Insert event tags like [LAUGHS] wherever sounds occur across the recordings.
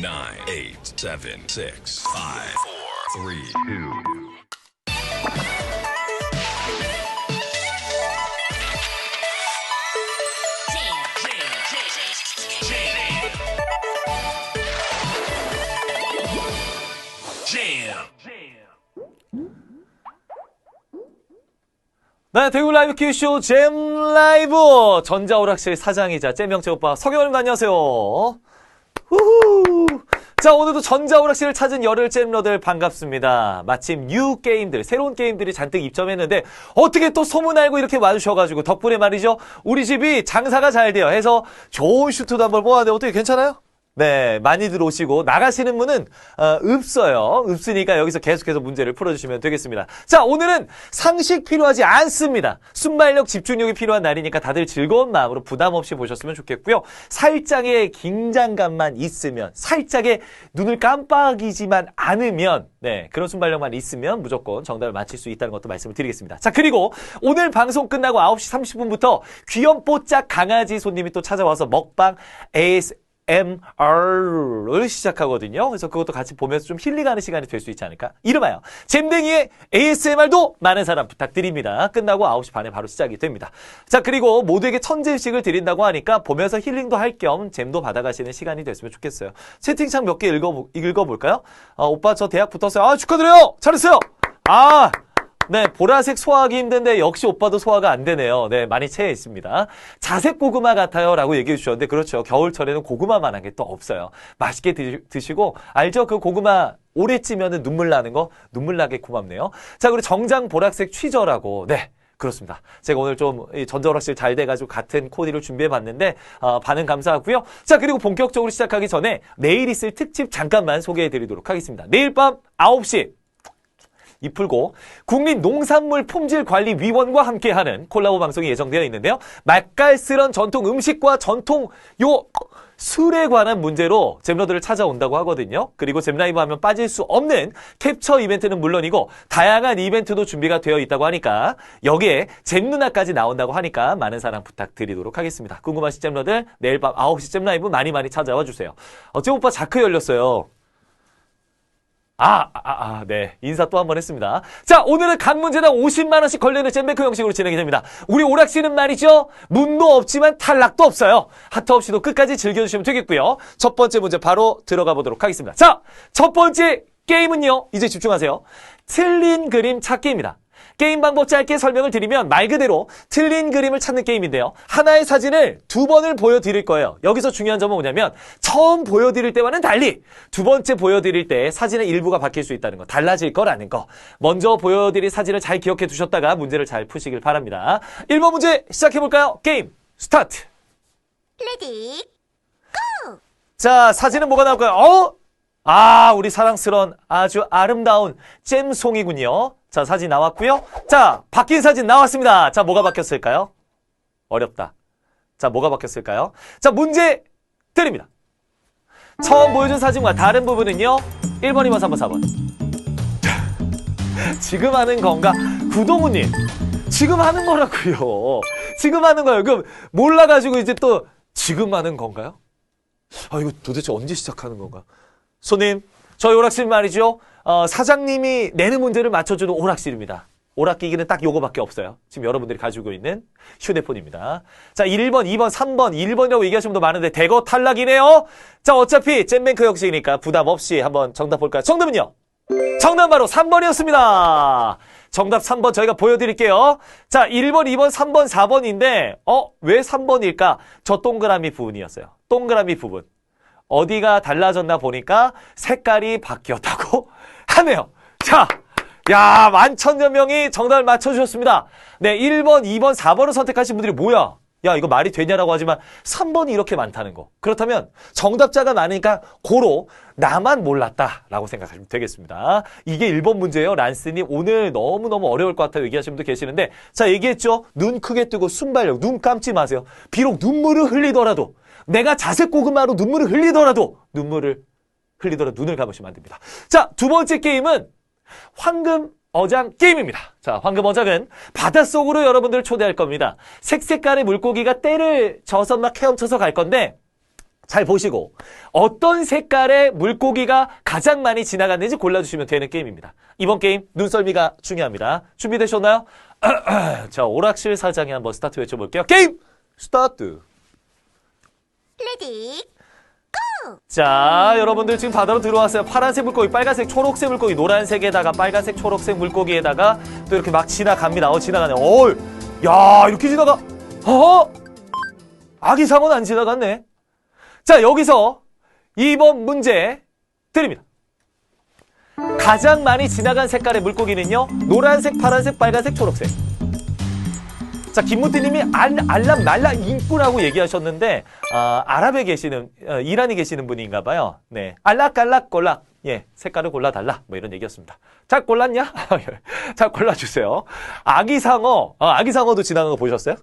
nine, eight. 네, 대구 라이브 퀴즈쇼 잼 라이브 전자오락실 사장이자 잼영재 오빠 서경원님 안녕하세요. 후후. 자, 오늘도 전자오락실을 찾은 열혈 잼러들 반갑습니다. 마침 뉴 게임들, 새로운 게임들이 잔뜩 입점했는데 어떻게 또 소문 알고 이렇게 와주셔가지고 덕분에 말이죠. 우리 집이 장사가 잘 돼요. 해서 좋은 슈트도 한번 뽑았는데 어떻게 괜찮아요? 네, 많이들 오시고 나가시는 분은 어, 없어요. 없으니까 여기서 계속해서 문제를 풀어주시면 되겠습니다. 자, 오늘은 상식 필요하지 않습니다. 순발력, 집중력이 필요한 날이니까 다들 즐거운 마음으로 부담 없이 보셨으면 좋겠고요. 살짝의 긴장감만 있으면, 살짝의 눈을 깜빡이지만 않으면, 네, 그런 순발력만 있으면 무조건 정답을 맞힐 수 있다는 것도 말씀을 드리겠습니다. 자, 그리고 오늘 방송 끝나고 9시 30분부터 귀염뽀짝 강아지 손님이 또 찾아와서 먹방 AS MR을 시작하거든요. 그래서 그것도 같이 보면서 좀 힐링하는 시간이 될 수 있지 않을까? 이름하여 잼댕이의 ASMR도 많은 사람 부탁드립니다. 끝나고 9시 반에 바로 시작이 됩니다. 자, 그리고 모두에게 천재의식을 드린다고 하니까 보면서 힐링도 할 겸 잼도 받아가시는 시간이 됐으면 좋겠어요. 채팅창 몇 개 읽어, 읽어볼까요? 아, 오빠 저 대학 붙었어요. 아, 축하드려요! 잘했어요! 아! 네, 보라색 소화하기 힘든데 역시 오빠도 소화가 안 되네요. 네, 많이 체해 있습니다. 자색 고구마 같아요. 라고 얘기해 주셨는데, 그렇죠. 겨울철에는 고구마만한 게 또 없어요. 맛있게 드, 드시고, 알죠? 그 고구마 오래 찌면은 눈물 나는 거? 눈물 나게 고맙네요. 자, 그리고 정장 보라색 취저라고. 네. 그렇습니다. 제가 오늘 좀 전자오락실 잘 돼가지고 같은 코디를 준비해 봤는데 어, 반응 감사하고요. 자 그리고 본격적으로 시작하기 전에 내일 있을 특집 잠깐만 소개해 드리도록 하겠습니다. 내일 밤 9시 이 풀고 국민농산물품질관리위원과 함께하는 콜라보 방송이 예정되어 있는데요. 맛깔스런 전통 음식과 전통 요 술에 관한 문제로 잼러들을 찾아온다고 하거든요. 그리고 잼라이브 하면 빠질 수 없는 캡처 이벤트는 물론이고 다양한 이벤트도 준비가 되어 있다고 하니까 여기에 잼 누나까지 나온다고 하니까 많은 사랑 부탁드리도록 하겠습니다. 궁금하신 잼러들 내일 밤 9시 잼라이브 많이 많이 찾아와 주세요. 어, 잼 오빠 자크 열렸어요. 아, 아, 아, 네. 인사 또 한 번 했습니다. 자, 오늘은 각 문제당 50만원씩 걸리는 잼뱅크 형식으로 진행이 됩니다. 우리 오락실은 말이죠. 문도 없지만 탈락도 없어요. 하트 없이도 끝까지 즐겨주시면 되겠고요. 첫 번째 문제 바로 들어가 보도록 하겠습니다. 자, 첫 번째 게임은요. 이제 집중하세요. 틀린 그림 찾기입니다. 게임 방법 짧게 설명을 드리면 말 그대로 틀린 그림을 찾는 게임인데요. 하나의 사진을 두 번을 보여드릴 거예요. 여기서 중요한 점은 뭐냐면 처음 보여드릴 때와는 달리 두 번째 보여드릴 때 사진의 일부가 바뀔 수 있다는 거, 달라질 거라는 거. 먼저 보여드릴 사진을 잘 기억해 두셨다가 문제를 잘 푸시길 바랍니다. 1번 문제 시작해볼까요? 게임 스타트! 레디 자, 사진은 뭐가 나올까요? 어? 아, 우리 사랑스러운 아주 아름다운 잼송이군요. 자, 사진 나왔고요. 자, 바뀐 사진 나왔습니다. 자, 뭐가 바뀌었을까요? 어렵다. 자, 뭐가 바뀌었을까요? 자, 문제 드립니다. 처음 보여준 사진과 다른 부분은요. 1번, 2번, 3번, 4번. 지금 하는 건가? 구동우님. 지금 하는 거라고요. 지금 하는 거예요. 그럼 몰라가지고 이제 또 지금 하는 건가요? 아, 이거 도대체 언제 시작하는 건가? 손님, 저희 오락실 말이죠. 어, 사장님이 내는 문제를 맞춰주는 오락실입니다. 오락기기는 딱 요거밖에 없어요. 지금 여러분들이 가지고 있는 휴대폰입니다. 자, 1번, 2번, 3번, 1번이라고 얘기하시는 분도 많은데 대거 탈락이네요. 자, 어차피 잼뱅크 형식이니까 부담 없이 한번 정답 볼까요? 정답은요? 정답 바로 3번이었습니다. 정답 3번 저희가 보여드릴게요. 자, 1번, 2번, 3번, 4번인데, 어, 왜 3번일까? 저 동그라미 부분이었어요. 동그라미 부분. 어디가 달라졌나 보니까 색깔이 바뀌었다고 [LAUGHS] 하네요. 자, 야, 만 천여 명이 정답을 맞춰주셨습니다. 네, 1번, 2번, 4번을 선택하신 분들이 뭐야? 야, 이거 말이 되냐라고 하지만 3번이 이렇게 많다는 거. 그렇다면 정답자가 많으니까 고로 나만 몰랐다라고 생각하시면 되겠습니다. 이게 1번 문제예요. 란스님 오늘 너무너무 어려울 것 같아요. 얘기하시는 분도 계시는데 자, 얘기했죠. 눈 크게 뜨고 순발력, 눈 감지 마세요. 비록 눈물을 흘리더라도 내가 자색 고구마로 눈물을 흘리더라도 눈물을 흘리더라도 눈을 감으시면 안 됩니다. 자, 두 번째 게임은 황금 어장 게임입니다. 자, 황금 어장은 바닷속으로 여러분들을 초대할 겁니다. 색색깔의 물고기가 때를 져서 막 헤엄쳐서 갈 건데 잘 보시고 어떤 색깔의 물고기가 가장 많이 지나갔는지 골라주시면 되는 게임입니다. 이번 게임 눈썰미가 중요합니다. 준비되셨나요? [CLEARS THROAT] 자, 오락실 사장이 한번 스타트 외쳐볼게요. 게임 스타트! 레디 자, 여러분들 지금 바다로 들어왔어요. 파란색 물고기, 빨간색, 초록색 물고기, 노란색에다가 빨간색, 초록색 물고기에다가 또 이렇게 막 지나갑니다. 어, 지나가네. 어, 야, 이렇게 지나가. 어? 아기 상어는 안 지나갔네. 자, 여기서 이번 문제 드립니다. 가장 많이 지나간 색깔의 물고기는요, 노란색, 파란색, 빨간색, 초록색. 자, 김무띠님이 알, 알람 날라 인꾸라고 얘기하셨는데, 아, 아랍에 계시는, 어, 이란에 계시는 분인가 봐요. 네. 알락알락 꼴락. 예, 색깔을 골라달라. 뭐 이런 얘기였습니다. 잘 골랐냐? [LAUGHS] 잘 골라주세요. 아기상어, 아, 아기상어도 지나간 거 보셨어요?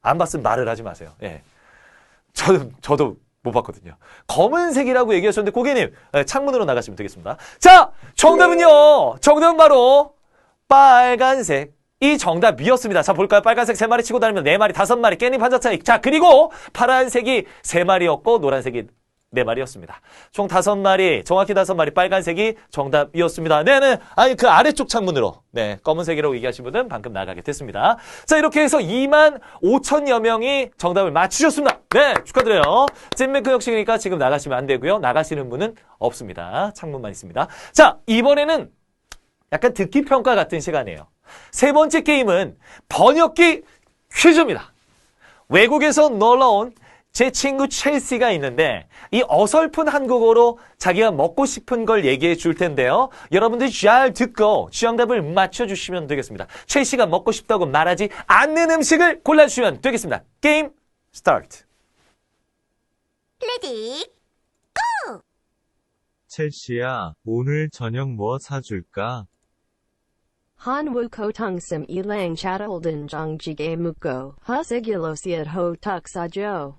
안 봤으면 말을 하지 마세요. 예. 저도, 저도 못 봤거든요. 검은색이라고 얘기하셨는데, 고객님, 예, 창문으로 나가시면 되겠습니다. 자, 정답은요! 정답은 바로, 빨간색. 이 정답이었습니다. 자, 볼까요? 빨간색 세마리 치고 다니면 네마리 다섯 마리 깻잎 한 자 차이. 자, 그리고 파란색이 세마리였고 노란색이 네마리였습니다 총 다섯 마리 정확히 다섯 마리 빨간색이 정답이었습니다. 네 네. 아니, 그 아래쪽 창문으로. 네, 검은색이라고 얘기하신 분은 방금 나가게 됐습니다. 자, 이렇게 해서 2만 5천여 명이 정답을 맞추셨습니다. 네, 축하드려요. 찐매크 형식이니까 지금 나가시면 안 되고요. 나가시는 분은 없습니다. 창문만 있습니다. 자, 이번에는 약간 듣기 평가 같은 시간이에요. 세 번째 게임은 번역기 퀴즈입니다. 외국에서 놀러 온 제 친구 첼시가 있는데 이 어설픈 한국어로 자기가 먹고 싶은 걸 얘기해 줄 텐데요. 여러분들 잘 듣고 정답을 맞춰 주시면 되겠습니다. 첼시가 먹고 싶다고 말하지 않는 음식을 골라 주시면 되겠습니다. 게임 스타트. 레디 첼시야, 오늘 저녁 뭐 사줄까? Han wu ko tung sim ilang chatolden jong jige muko, husegulosiat ho tuk sajo.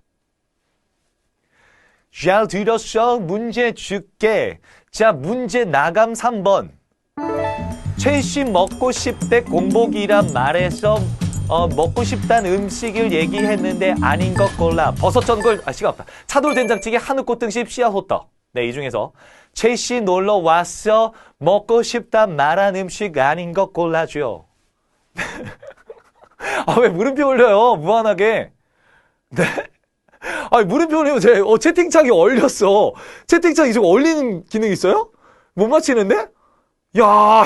잘 들었어. 문제 줄게. 자, 문제 나감 3번. 첼시 먹고 싶대 공복이란 말에서 어, 먹고 싶단 음식을 얘기했는데 아닌 것 골라. 버섯 전골, 아, 시간 없다. 차돌 된장찌개, 한우 꽃등심, 씨앗 호떡. 네, 이 중에서 첼시 놀러 왔어. 먹고 싶단 말한 음식 아닌 것 골라줘. [LAUGHS] 아, 왜 물음표 올려요? 무한하게. 네? 아니, 물음표 올리면 제, 어, 채팅창이 얼렸어. 채팅창이 지금 얼리는 기능 있어요? 못 맞히는데? 야 [LAUGHS]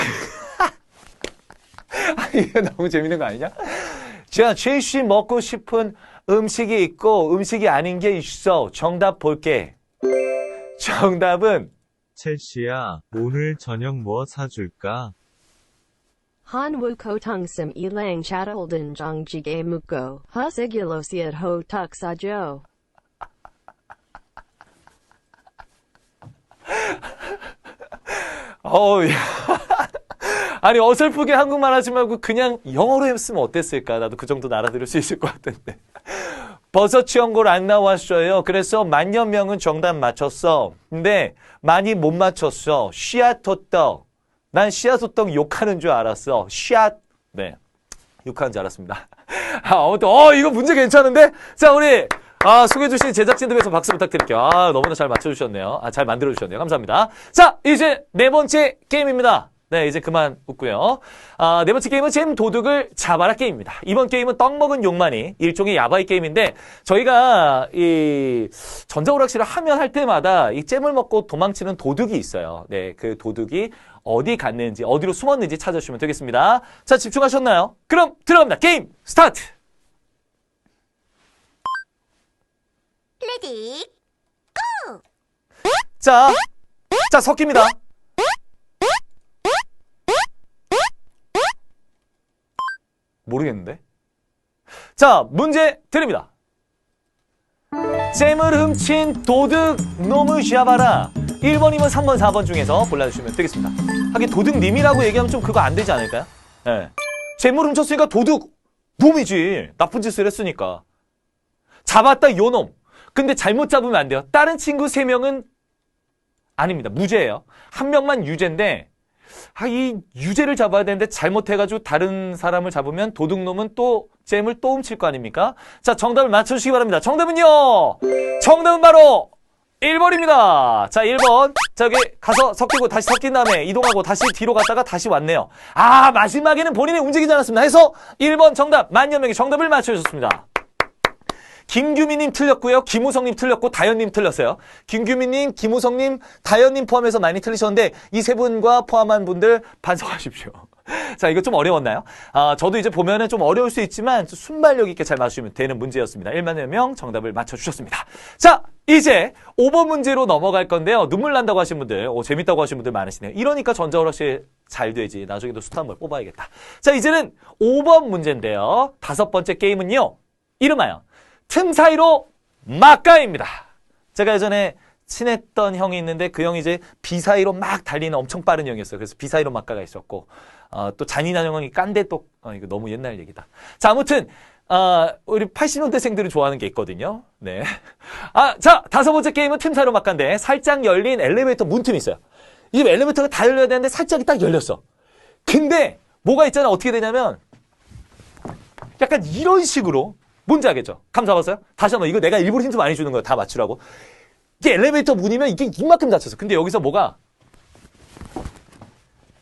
아니, 이거 너무 재밌는 거 아니냐? 자, 최씨 먹고 싶은 음식이 있고, 음식이 아닌 게 있어. 정답 볼게. 정답은, 첼시야, 오늘 저녁 뭐 사줄까? Ilang chatolden jong jige muko, husegulosiat ho tuk sajo. 어우, 야. 아니, 어설프게 한국말 하지 말고 그냥 영어로 했으면 어땠을까? 나도 그 정도 알아들을 수 있을 것 같은데. 버섯 연골 안 나왔어요. 그래서 만여 명은 정답 맞췄어. 근데 많이 못 맞췄어. 씨앗 호떡. 난 씨앗 호떡 욕하는 줄 알았어. 씨앗. 네. 욕하는 줄 알았습니다. [LAUGHS] 아, 아무튼, 어, 이거 문제 괜찮은데? 자, 우리, 아, 소개해주신 제작진들에서 박수 부탁드릴게요. 아, 너무나 잘 맞춰주셨네요. 아, 잘 만들어주셨네요. 감사합니다. 자, 이제 네 번째 게임입니다. 네, 이제 그만 웃고요. 아, 네 번째 게임은 잼 도둑을 잡아라 게임입니다. 이번 게임은 떡 먹은 욕만이 일종의 야바이 게임인데 저희가 이 전자오락실을 하면 할 때마다 이 잼을 먹고 도망치는 도둑이 있어요. 네, 그 도둑이 어디 갔는지 어디로 숨었는지 찾아주시면 되겠습니다. 자, 집중하셨나요? 그럼 들어갑니다. 게임 스타트. 레디 자, 자 섞입니다. 모르겠는데. 자, 문제 드립니다. 잼을 훔친 도둑 놈을 잡아라. 1번이면 3번, 4번 중에서 골라주시면 되겠습니다. 하긴 도둑님이라고 얘기하면 좀 그거 안 되지 않을까요? 예. 잼을 훔쳤으니까 도둑 놈이지. 나쁜 짓을 했으니까. 잡았다 요 놈. 근데 잘못 잡으면 안 돼요. 다른 친구 3명은 아닙니다. 무죄예요. 한 명만 유죄인데 아, 이 유죄를 잡아야 되는데 잘못해가지고 다른 사람을 잡으면 도둑놈은 또 잼을 또 훔칠 거 아닙니까? 자, 정답을 맞춰주시기 바랍니다. 정답은요! 정답은 바로 1번입니다. 자, 1번. 자, 여기 가서 섞이고 다시 섞인 다음에 이동하고 다시 뒤로 갔다가 다시 왔네요. 아, 마지막에는 본인이 움직이지 않았습니다. 해서 1번 정답, 만여 명의 정답을 맞춰주셨습니다. 김규민님 틀렸고요. 김우성님 틀렸고 다현님 틀렸어요. 김규민님, 김우성님, 다현님 포함해서 많이 틀리셨는데 이 세 분과 포함한 분들 반성하십시오. [LAUGHS] 자, 이거 좀 어려웠나요? 아, 저도 이제 보면은 좀 어려울 수 있지만 순발력 있게 잘 맞추시면 되는 문제였습니다. 1만여 명 정답을 맞춰주셨습니다. 자, 이제 5번 문제로 넘어갈 건데요. 눈물 난다고 하신 분들, 오, 재밌다고 하신 분들 많으시네요. 이러니까 전자오락실 잘 되지. 나중에도 수타 한번 뽑아야겠다. 자, 이제는 5번 문제인데요. 다섯 번째 게임은요. 이름하여 틈 사이로 막가입니다. 제가 예전에 친했던 형이 있는데 그 형이 이제 비 사이로 막 달리는 엄청 빠른 형이었어요. 그래서 비 사이로 막가가 있었고 어, 또 잔인한 형이 깐데 또 어, 이거 너무 옛날 얘기다. 자 아무튼 어, 우리 80년대생들이 좋아하는 게 있거든요. 네. [LAUGHS] 아, 자 다섯 번째 게임은 틈 사이로 막가인데 살짝 열린 엘리베이터 문틈이 있어요. 이 엘리베이터가 다 열려야 되는데 살짝이 딱 열렸어. 근데 뭐가 있잖아 어떻게 되냐면 약간 이런 식으로 뭔지 알겠죠? 감 잡았어요? 다시 한번 이거 내가 일부러 힌트 많이 주는 거야 다 맞추라고. 이게 엘리베이터 문이면 이게 이만큼 닫혔어 근데 여기서 뭐가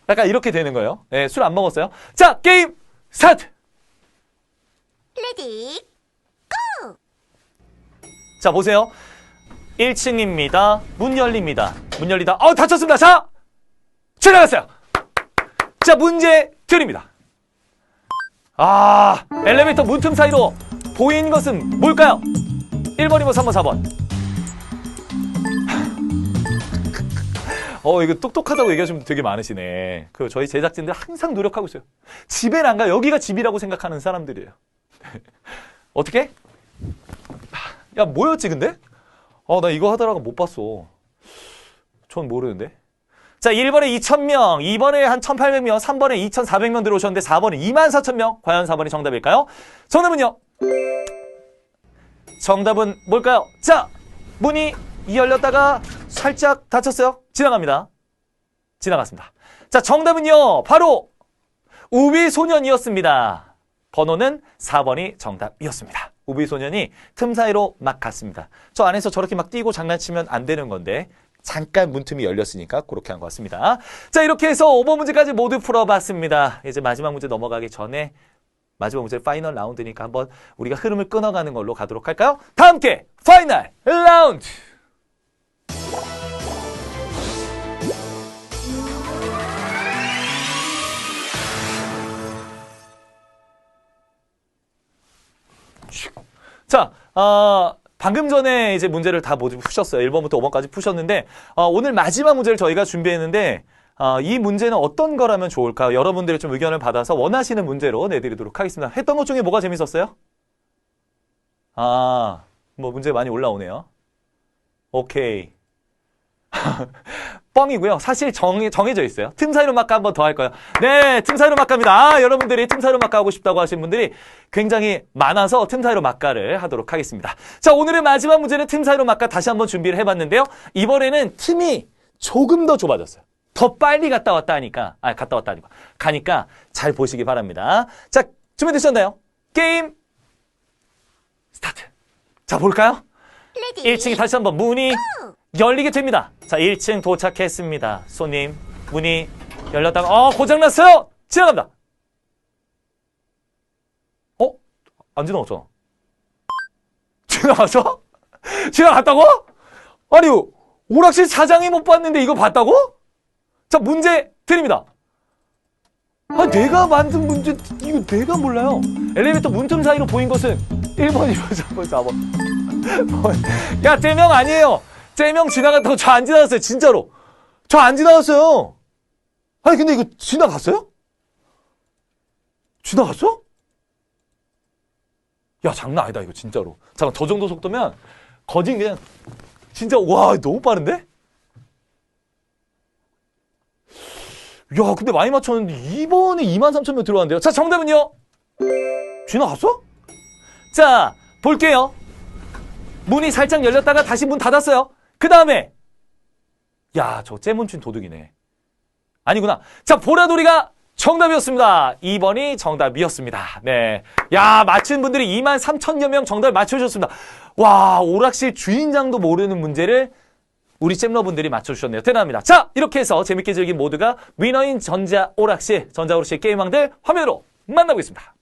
약간 이렇게 되는 거예요. 네, 술안 먹었어요? 자 게임 스타트! 레디 자 보세요. 1층입니다. 문 열립니다. 문 열리다. 어 닫혔습니다. 자 지나갔어요. 자 문제 드립니다. 아 엘리베이터 문틈 사이로 보이는 것은 뭘까요 1번이면 3번 4번 어 이거 똑똑하다고 얘기하시는 분 되게 많으시네 그 저희 제작진들 항상 노력하고 있어요 집엔 안 가 여기가 집이라고 생각하는 사람들이에요 [LAUGHS] 어떻게 야, 뭐였지, 근데? 어, 나 이거 하다가 못 봤어. 전 모르는데. 자, 1번에 2,000명, 2번에 한 1,800명, 3번에 2,400명 들어오셨는데 4번에 24,000명. 과연 4번이 정답일까요? 정답은요? 정답은 뭘까요? 자, 문이 열렸다가 살짝 닫혔어요. 지나갑니다. 지나갔습니다. 자, 정답은요, 바로 우비소년이었습니다. 번호는 4번이 정답이었습니다. 우비소년이 틈 사이로 막 갔습니다. 저 안에서 저렇게 막 뛰고 장난치면 안 되는 건데 잠깐 문틈이 열렸으니까 그렇게 한 것 같습니다. 자 이렇게 해서 5번 문제까지 모두 풀어봤습니다. 이제 마지막 문제 넘어가기 전에 마지막 문제 파이널 라운드니까 한번 우리가 흐름을 끊어가는 걸로 가도록 할까요? 다 함께 파이널 라운드! 자, 어, 방금 전에 이제 문제를 다 모두 푸셨어요. 1번부터 5번까지 푸셨는데, 어, 오늘 마지막 문제를 저희가 준비했는데, 어, 이 문제는 어떤 거라면 좋을까? 여러분들의 좀 의견을 받아서 원하시는 문제로 내드리도록 하겠습니다. 했던 것 중에 뭐가 재밌었어요? 아, 뭐 문제 많이 올라오네요. 오케이. [LAUGHS] 뻥이고요. 사실 정, 정해져 있어요. 틈 사이로 막가 한번 더 할 거예요. 네, 틈 사이로 막가입니다. 아, 여러분들이 틈 사이로 막가 하고 싶다고 하신 분들이 굉장히 많아서 틈 사이로 막가를 하도록 하겠습니다. 자, 오늘의 마지막 문제는 틈 사이로 막가 다시 한번 준비를 해봤는데요. 이번에는 틈이 조금 더 좁아졌어요. 더 빨리 갔다 왔다 하니까, 아, 갔다 왔다 아니고, 가니까 잘 보시기 바랍니다. 자, 준비되셨나요? 게임 스타트. 자, 볼까요? 레디 1층이 다시 한번 문이 열리게 됩니다. 자, 1층 도착했습니다. 손님, 문이 열렸다가, 어, 고장났어요! 지나갑니다. 어? 안 지나갔잖아. 지나갔어? [LAUGHS] 지나갔다고? 아니, 오락실 사장이 못 봤는데 이거 봤다고? 자, 문제 드립니다. 아, 내가 만든 문제, 이거 내가 몰라요. 엘리베이터 문틈 사이로 보인 것은 1번, 2번, 3번, 4번. 야, 쟤명 아니에요. 쟤명 지나갔다고 저 안 지나갔어요. 진짜로. 저 안 지나갔어요. 아니, 근데 이거 지나갔어요? 지나갔어? 야, 장난 아니다, 이거 진짜로. 잠깐, 저 정도 속도면 거진 그냥 진짜 와, 너무 빠른데? 야, 근데 많이 맞췄는데 2번에 2만 3천 명 들어왔는데요. 자, 정답은요? 지나갔어? 자, 볼게요. 문이 살짝 열렸다가 다시 문 닫았어요. 그 다음에, 야, 저 째문춘 도둑이네. 아니구나. 자, 보라돌이가 정답이었습니다. 2번이 정답이었습니다. 네. 야, 맞힌 분들이 2만 3천여 명 정답 맞춰주셨습니다. 와, 오락실 주인장도 모르는 문제를 우리 잼러분들이 맞춰주셨네요. 대단합니다. 자, 이렇게 해서 재밌게 즐긴 모두가 위너인 전자 오락실, 전자 오락실 게임왕들 화면으로 만나보겠습니다.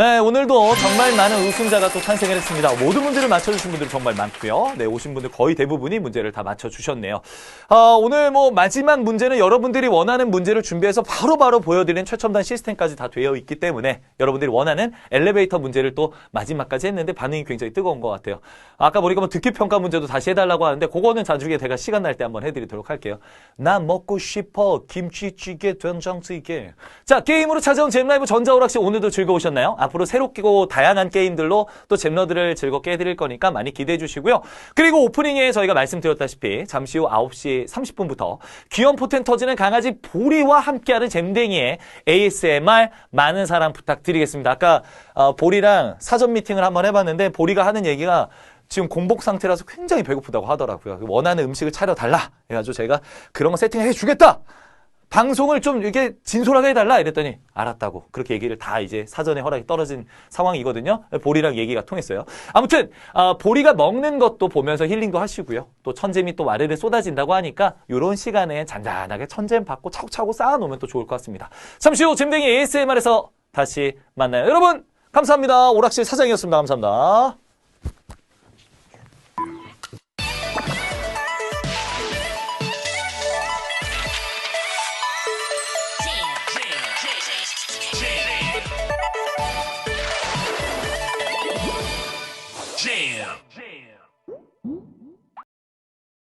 네, 오늘도 정말 많은 우승자가 또 탄생을 했습니다. 모든 문제를 맞춰주신 분들이 정말 많고요. 네, 오신 분들 거의 대부분이 문제를 다 맞춰주셨네요. 어, 오늘 뭐 마지막 문제는 여러분들이 원하는 문제를 준비해서 바로 바로 보여드리는 최첨단 시스템까지 다 되어 있기 때문에 여러분들이 원하는 엘리베이터 문제를 또 마지막까지 했는데 반응이 굉장히 뜨거운 것 같아요. 아까 보니까 뭐 듣기 평가 문제도 다시 해달라고 하는데 그거는 나중에 제가 시간 날 때 한번 해드리도록 할게요. 나 먹고 싶어 김치찌개 된장찌개. 자 게임으로 찾아온 잼라이브 전자오락실 오늘도 즐거우셨나요? 앞 으로 새롭고 다양한 게임들로 또 잼러들을 즐겁게 해드릴 거니까 많이 기대해 주시고요. 그리고 오프닝에 저희가 말씀드렸다시피 잠시 후 9시 30분부터 귀염 포텐 터지는 강아지 보리와 함께하는 잼댕이의 ASMR 많은 사랑 부탁드리겠습니다. 아까 어, 보리랑 사전 미팅을 한번 해봤는데 보리가 하는 얘기가 지금 공복 상태라서 굉장히 배고프다고 하더라고요. 원하는 음식을 차려달라. 해가지고 제가 그런 거 세팅해 주겠다. 방송을 좀 이렇게 진솔하게 해달라 이랬더니 알았다고 그렇게 얘기를 다 이제 사전에 허락이 떨어진 상황이거든요. 보리랑 얘기가 통했어요. 아무튼 아, 보리가 먹는 것도 보면서 힐링도 하시고요. 또 천잼이 또 와르르 쏟아진다고 하니까 이런 시간에 잔잔하게 천잼 받고 차곡차곡 쌓아놓으면 또 좋을 것 같습니다. 잠시 후 잼댕이 ASMR에서 다시 만나요. 여러분 감사합니다. 오락실 사장이었습니다. 감사합니다.